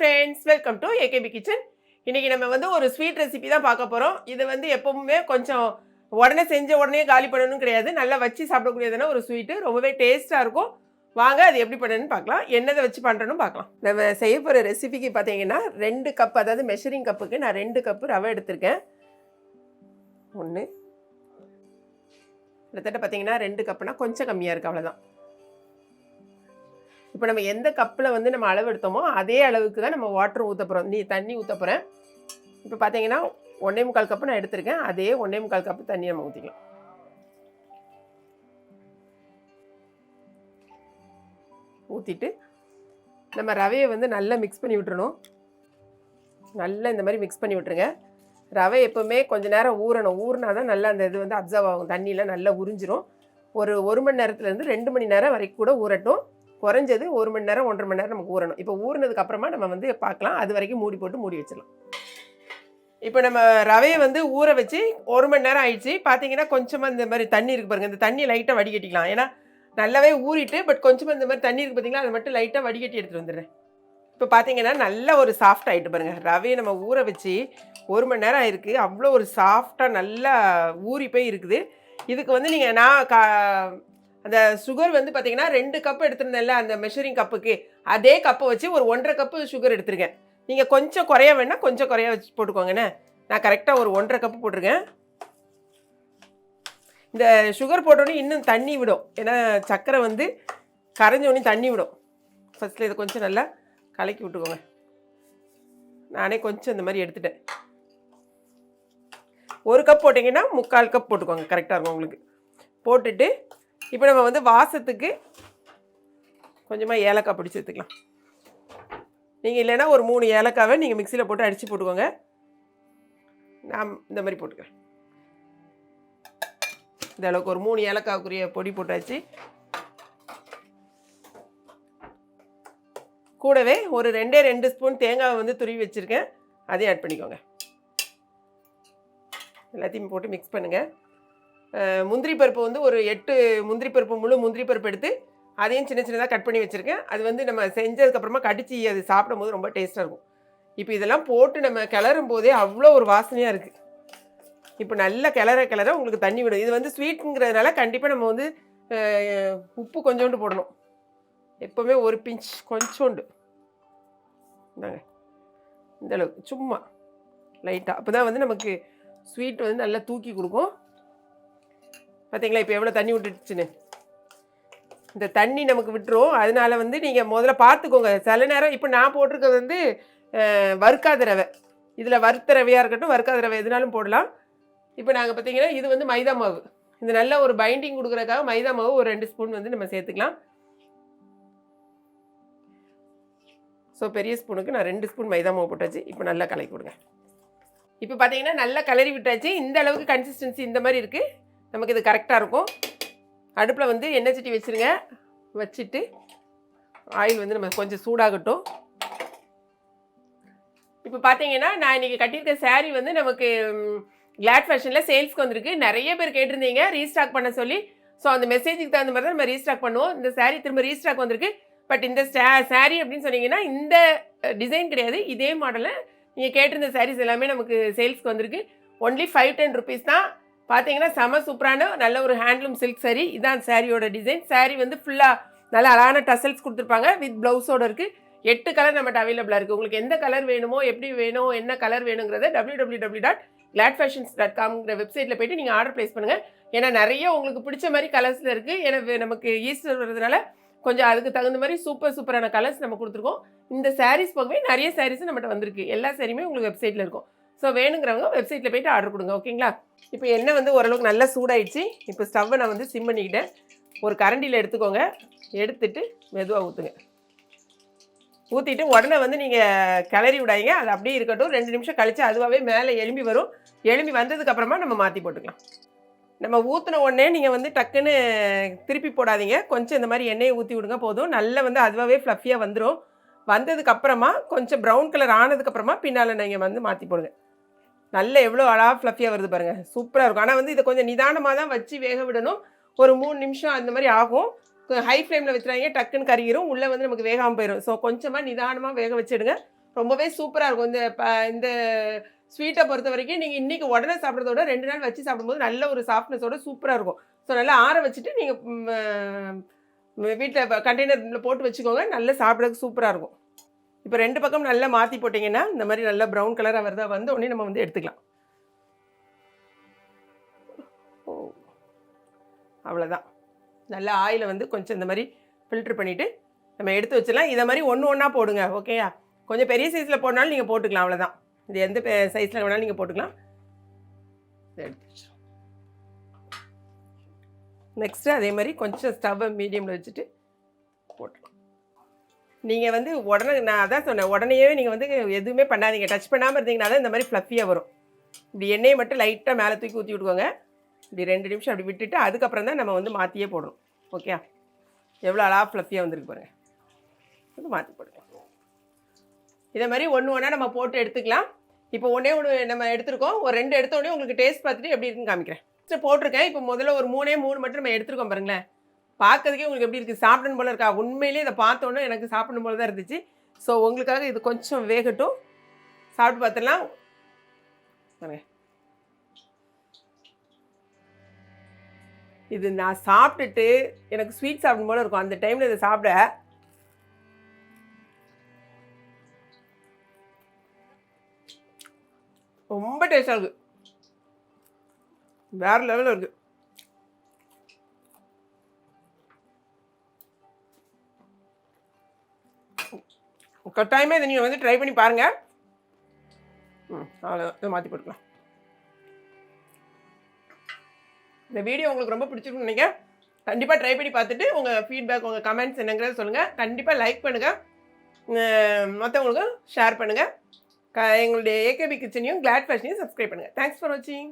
Friends welcome to AKP kitchen இன்றைக்கி நம்ம வந்து ஒரு ஸ்வீட் ரெசிபி தான் பார்க்க போகிறோம் இது வந்து எப்பவுமே கொஞ்சம் உடனே செஞ்ச உடனே காலி பண்ணணும் கிடையாது. நல்லா வச்சு சாப்பிடக்கூடியதுனா ஒரு ஸ்வீட்டு ரொம்பவே டேஸ்ட்டாக இருக்கும். வாங்க அது எப்படி பண்ணணும்னு பார்க்கலாம். என்னதை வச்சு பண்ணுறேன்னு பார்க்கலாம். நம்ம செய்ய போகிற ரெசிபிக்கு பார்த்தீங்கன்னா ரெண்டு கப் அதாவது மெஷரிங் கப்புக்கு நான் ரெண்டு கப்பு ரவை எடுத்திருக்கேன். ஒன்று கிட்டத்தட்ட பார்த்தீங்கன்னா ரெண்டு கப்புனா கொஞ்சம் கம்மியாக இருக்குது அவ்வளோதான் இப்போ நம்ம எந்த கப்பில் வந்து நம்ம அளவு எடுத்தோமோ அதே அளவுக்கு தான் நம்ம வாட்டர் ஊற்ற போகிறோம் நீ தண்ணி ஊற்ற போகிறேன் இப்போ பார்த்தீங்கன்னா ஒன்றே முக்கால் கப்பு நான் எடுத்திருக்கேன். அதே ஒன்றே முக்கால் கப்பு தண்ணி நம்ம ஊற்றிக்கலாம் ஊற்றிட்டு நம்ம ரவையை வந்து நல்லா மிக்ஸ் பண்ணி விட்டுறணும். நல்லா இந்த மாதிரி மிக்ஸ் பண்ணி விட்டுருங்க. ரவை எப்போவுமே கொஞ்ச நேரம் ஊறணும். ஊறினா தான் நல்லா அந்த இது வந்து அப்சர்வ் ஆகும். தண்ணியில் நல்லா உறிஞ்சிரும். ஒரு ஒரு மணி நேரத்துலேருந்து ரெண்டு மணி நேரம் வரைக்கும் கூட ஊறட்டும். குறைஞ்சது ஒரு மணி நேரம் ஒன்றரை மணி நேரம் நமக்கு ஊறணும். இப்போ ஊறினதுக்கு அப்புறமா நம்ம வந்து பார்க்கலாம் அது வரைக்கும் மூடி போட்டு மூடி வச்சிடலாம். இப்போ நம்ம ரவையை வந்து ஊற வச்சு ஒரு மணி நேரம் ஆயிடுச்சு. பார்த்தீங்கன்னா கொஞ்சமாக இந்த மாதிரி தண்ணி இருக்கு பாருங்க. இந்த தண்ணி லைட்டாக வடிகட்டிக்கலாம். ஏன்னா நல்லாவே ஊறிட்டு பட் கொஞ்சமாக இந்த மாதிரி தண்ணி இருக்கு பார்த்தீங்களா அதை மட்டும் லைட்டாக வடிகட்டி எடுத்துகிட்டு வந்துடுறேன். இப்போ பார்த்தீங்கன்னா நல்ல ஒரு சாஃப்ட் ஆகிட்டு பாருங்க. ரவையை நம்ம ஊற வச்சு ஒரு மணி நேரம் ஆயிருக்கு. அவ்வளோ ஒரு சாஃப்டாக நல்லா ஊறி போய் இருக்குது. இதுக்கு வந்து நீங்கள் நான் கா அந்த சுகர் வந்து பார்த்தீங்கன்னா ரெண்டு கப் எடுத்திருந்தேன்ல அந்த மெஷரிங் கப்புக்கு அதே கப்பை வச்சு ஒரு ஒன்றரை கப்பு சுகர் எடுத்திருக்கேன். நீங்கள் கொஞ்சம் குறைய வேணால் கொஞ்சம் குறைய வச்சு போட்டுக்கோங்கண்ணே நான் கரெக்டாக ஒரு ஒன்றரை கப்பு போட்டிருக்கேன். இந்த சுகர் போட்டோன்னே இன்னும் தண்ணி விடும். ஏன்னா சர்க்கரை வந்து கரைஞ்சோடனே தண்ணி விடும். ஃபஸ்ட்டில் இதை கொஞ்சம் நல்லா கலக்கி விட்டுக்கோங்க. நானே கொஞ்சம் இந்த மாதிரி எடுத்துட்டேன். ஒரு கப் போட்டிங்கன்னா முக்கால் கப் போட்டுக்கோங்க கரெக்டாக இருக்கும் உங்களுக்கு. போட்டுட்டு இப்போ நம்ம வந்து வாசத்துக்கு கொஞ்சமாக ஏலக்காய் பிடிச்சி எடுத்துக்கலாம். நீங்கள் இல்லைன்னா ஒரு மூணு ஏலக்காவை நீங்கள் மிக்சியில் போட்டு அடித்து போட்டுக்கோங்க. நான் இந்த மாதிரி போட்டுக்கிறேன். இந்த அளவுக்கு ஒரு மூணு ஏலக்காவுக்குரிய பொடி போட்டாச்சு. கூடவே ஒரு ரெண்டே ரெண்டு ஸ்பூன் தேங்காவை வந்து துருவி வச்சுருக்கேன். அதையும் ஆட் பண்ணிக்கோங்க. எல்லாத்தையும் போட்டு மிக்ஸ் பண்ணுங்கள் முந்திரி பருப்பு வந்து ஒரு எட்டு முந்திரி பருப்பு முழு முந்திரி பருப்பு எடுத்து அதையும் சின்ன சின்னதாக கட் பண்ணி வச்சுருக்கேன். அது வந்து நம்ம செஞ்சதுக்கப்புறமா கடிச்சு அது சாப்பிடும்போது ரொம்ப டேஸ்ட்டாக இருக்கும். இப்போ இதெல்லாம் போட்டு நம்ம கிளறும் போதே அவ்வளோ ஒரு வாசனையாக இருக்குது இப்போ நல்லா கிளற கிளற உங்களுக்கு தண்ணி விடும். இது வந்து ஸ்வீட்டுங்கிறதுனால கண்டிப்பாக நம்ம வந்து உப்பு கொஞ்சோண்டு போடணும். எப்போவுமே ஒரு பிஞ்ச் கொஞ்சோண்டு. இந்தாங்க. இந்த அளவுக்கு சும்மா. லைட்டாக அப்போ தான் வந்து நமக்கு ஸ்வீட் வந்து நல்லா தூக்கி கொடுக்கும். பார்த்தீங்களா இப்போ எவ்வளோ தண்ணி விட்டுடுச்சுன்னு? இந்த தண்ணி நமக்கு விட்டுரும். அதனால வந்து நீங்கள் முதல்ல பார்த்துக்கோங்க சில நேரம் இப்போ நான் போட்டிருக்கிறது வந்து வறுக்காத ரவை. இதில் வறுத்த ரவையாக இருக்கட்டும் வறுக்காத ரவை எதுனாலும் போடலாம். இப்போ நாங்கள் பார்த்தீங்கன்னா இது வந்து மைதா மாவு. இது நல்ல ஒரு பைண்டிங் கொடுக்குறதுக்காக மைதா மாவு ஒரு ரெண்டு ஸ்பூன் வந்து நம்ம சேர்த்துக்கலாம். ஸோ பெரிய ஸ்பூனுக்கு நான் ரெண்டு ஸ்பூன் மைதா மாவு போட்டாச்சு. இப்போ நல்லா கலக்கி கொடுங்க. இப்போ பார்த்தீங்கன்னா நல்லா கலரி விட்டாச்சு. இந்த அளவுக்கு கன்சிஸ்டன்சி இந்த மாதிரி இருக்குது நமக்கு இது கரெக்டாக இருக்கும். அடுப்பில் வந்து எண்ணெய் சட்டி வச்சுருங்க. வச்சுட்டு ஆயில் வந்து நம்ம கொஞ்சம் சூடாகட்டும். இப்போ பார்த்தீங்கன்னா நான் இன்றைக்கி கட்டியிருக்க சேரீ வந்து நமக்கு கிளாட் ஃபேஷனில் சேல்ஸ்க்கு வந்திருக்கு. நிறைய பேர் கேட்டிருந்தீங்க. ரீஸ்டாக் பண்ண சொல்லி. ஸோ அந்த மெசேஜுக்கு தகுந்த மாதிரி தான் நம்ம ரீஸ்டாக் பண்ணுவோம். இந்த சாரீ திரும்ப ரீஸ்டாக் வந்திருக்கு. பட் இந்த சாரீ அப்படின்னு சொன்னீங்கன்னா இந்த டிசைன் கிடையாது. இதே மாடலில் நீங்கள் கேட்டிருந்த சாரீஸ் எல்லாமே நமக்கு சேல்ஸ்க்கு வந்திருக்கு. ஒன்லி ஃபைவ் டென் ருபீஸ் தான். பார்த்தீங்கன்னா செம சூப்பரான நல்ல ஒரு ஹேண்ட்லூம் சில்க் saree. இதான் சாரியோட டிசைன் saree வந்து ஃபுல்லாக நல்ல அழகான டசல்ஸ் கொடுத்துருப்பாங்க. வித் ப்ளவுஸோட இருக்குது எட்டு கலர் நம்மகிட்ட அவைலபிளாக இருக்குது உங்களுக்கு எந்த கலர் வேணுமோ எப்படி வேணும் என்ன கலர் வேணுங்கிறத W W W dot glad fashions dot காம்ங்கிற வெப்சைட்டில் போயிட்டு நீங்கள் ஆர்டர் ப்ளேஸ் பண்ணுங்கள் ஏன்னா நிறைய உங்களுக்கு பிடிச்ச மாதிரி கலர்ஸில் இருக்குது ஏன்னா நமக்கு ஈஸ்டர் வர்றதுனால கொஞ்சம் அதுக்கு தகுந்த மாதிரி சூப்பர் சூப்பரான கலர்ஸ் நம்ம கொடுத்துருக்கோம். இந்த சாரீஸ் போகவே நிறைய சாரீஸ் நம்மகிட்ட வந்திருக்கு. எல்லா சாரியுமே உங்களுக்கு வெப்சைட்டில் இருக்கும். ஸோ வேணுங்கிறவங்க வெப்சைட்டில் போயிட்டு ஆர்டர் கொடுங்க ஓகேங்களா இப்போ எண்ணெய் வந்து ஓரளவுக்கு நல்லா சூடாயிடுச்சு. இப்போ ஸ்டவ்வை நான் வந்து சிம் பண்ணிக்கிட்டேன். ஒரு கரண்டியில் எடுத்துக்கோங்க. எடுத்துட்டு மெதுவாக ஊற்றுங்க ஊற்றிட்டு உடனே வந்து நீங்கள் கிளறி விடாதீங்க. அது அப்படியே இருக்கட்டும். ரெண்டு நிமிஷம் கழித்து அதுவாகவே மேலே எலும்பி வரும். எலும்பி வந்ததுக்கப்புறமா நம்ம மாற்றி போட்டுக்கலாம். நம்ம ஊற்றின உடனே நீங்கள் வந்து டக்குன்னு திருப்பி போடாதீங்க. கொஞ்சம் இந்த மாதிரி எண்ணெயை ஊற்றி விடுங்க போதும். நல்லா வந்து அதுவாகவே ஃப்ளஃபியாக வந்துடும் வந்ததுக்கப்புறமா கொஞ்சம் ப்ரௌன் கலர் ஆனதுக்கப்புறமா பின்னால் நீங்கள் வந்து மாற்றி போடுங்க. நல்ல எவ்வளோ அழகாக ஃப்ளஃபியாக வருது பாருங்கள் சூப்பராக இருக்கும். ஆனால் வந்து இதை கொஞ்சம் நிதானமாக தான் வச்சு வேக விடணும். ஒரு மூணு நிமிஷம் அந்த மாதிரி ஆகும். ஹை ஃப்ளேமில் வச்சுறாங்க டக்குன்னு கறிகிறோம் உள்ளே வந்து நமக்கு வேகாமல் போயிடும் ஸோ கொஞ்சமாக நிதானமாக வேக வச்சிடுங்க. ரொம்பவே சூப்பராக இருக்கும். இந்த ப- இந்த ஸ்வீட்டை பொறுத்த வரைக்கும் நீங்கள் இன்றைக்கி உடனே சாப்பிட்றதோட ரெண்டு நாள் வச்சு சாப்பிடும்போது நல்ல ஒரு சாஃப்ட்னஸோட சூப்பராக இருக்கும். ஸோ நல்லா ஆற வச்சுட்டு நீங்கள் வீட்டில் கண்டெய்னரில் போட்டு வச்சுக்கோங்க. நல்லா சாப்பிட்றதுக்கு சூப்பராக இருக்கும். இப்போ ரெண்டு பக்கம் நல்லா மாற்றி போட்டிங்கன்னா இந்த மாதிரி நல்லா ப்ரௌன் கலராக வருதா வந்த உடனே நம்ம வந்து எடுத்துக்கலாம். ஓ. அவ்வளோதான் நல்லா ஆயிலை வந்து கொஞ்சம் இந்த மாதிரி ஃபில்ட்ரு பண்ணிவிட்டு நம்ம எடுத்து வச்சிடலாம். இதை மாதிரி ஒன்று ஒன்றா போடுங்க ஓகேயா கொஞ்சம் பெரிய சைஸில் போடனாலும் நீங்கள் போட்டுக்கலாம் அவ்வளோதான் இது எந்த சைஸில் வேணாலும் நீங்கள் போட்டுக்கலாம். எடுத்து நெக்ஸ்ட்டு அதே மாதிரி கொஞ்சம் ஸ்டவ்வை மீடியமில் வச்சுட்டு நீங்கள் வந்து உடனே நான் அதான் சொன்னேன் உடனேயே நீங்கள் வந்து எதுவுமே பண்ணாதீங்க. டச் பண்ணாமல் இருந்தீங்கன்னா தான் இந்த மாதிரி ஃப்ளஃபியாக வரும். இப்படி எண்ணெயை மட்டும் லைட்டாக மேலே தூக்கி ஊற்றி விட்டுக்கோங்க இப்படி ரெண்டு நிமிஷம் அப்படி விட்டுட்டு அதுக்கப்புறம் தான் நம்ம வந்து மாற்றியே போடணும். ஓகே எவ்வளோ அழகாக ஃப்ளஃபியாக வந்துருக்கு பாருங்கள் இது மாற்றி போடுங்க. இதே மாதிரி ஒன்று ஒன்றா நம்ம போட்டு எடுத்துக்கலாம். இப்போ ஒன்றே ஒன்று நம்ம எடுத்துருக்கோம். ஒரு ரெண்டு எடுத்த உடனே உங்களுக்கு டேஸ்ட் பார்த்துட்டு எப்படி இருக்குன்னு காமிக்கிறேன். First போட்டிருக்கேன். இப்போ முதல்ல ஒரு மூணே மூணு மட்டும் நம்ம எடுத்துருக்கோம் பாருங்களேன். பார்க்கறதுக்கே உங்களுக்கு எப்படி இருக்குது சாப்பிடணும் போல இருக்கா? உண்மையிலேயே இதை பார்த்தோன்னே எனக்கு சாப்பிடணும் போல தான் இருந்துச்சு. ஸோ உங்களுக்காக இது கொஞ்சம் வேகட்டும். சாப்பிட்டு பார்த்துடலாம். இது நான் சாப்பிட்டுட்டு எனக்கு ஸ்வீட் சாப்பிடும் போல இருக்கும். அந்த டைமில் இதை சாப்பிட. ரொம்ப டேஸ்டாக இருக்குது வேற லெவலில் இருக்குது கட்டாயமாக இதை நீங்கள் வந்து ட்ரை பண்ணி பாருங்கள் ம் அவ்வளோ இதை மாற்றி போட்டுக்கலாம். இந்த வீடியோ உங்களுக்கு ரொம்ப பிடிச்சிருக்குன்னு நினைக்கிறேன். கண்டிப்பாக ட்ரை பண்ணி பார்த்துட்டு உங்கள் ஃபீட்பேக் உங்கள் கமெண்ட்ஸ் என்னங்கிறத சொல்லுங்கள் கண்டிப்பாக லைக் பண்ணுங்கள் மற்றவங்களுக்கும் ஷேர் பண்ணுங்கள் க எங்களுடைய ஏகேபி கிச்சனையும் கிளாட் ஃபேஷனையும் சப்ஸ்கிரைப் பண்ணுங்கள் தேங்க்ஸ் ஃபார் வாட்சிங்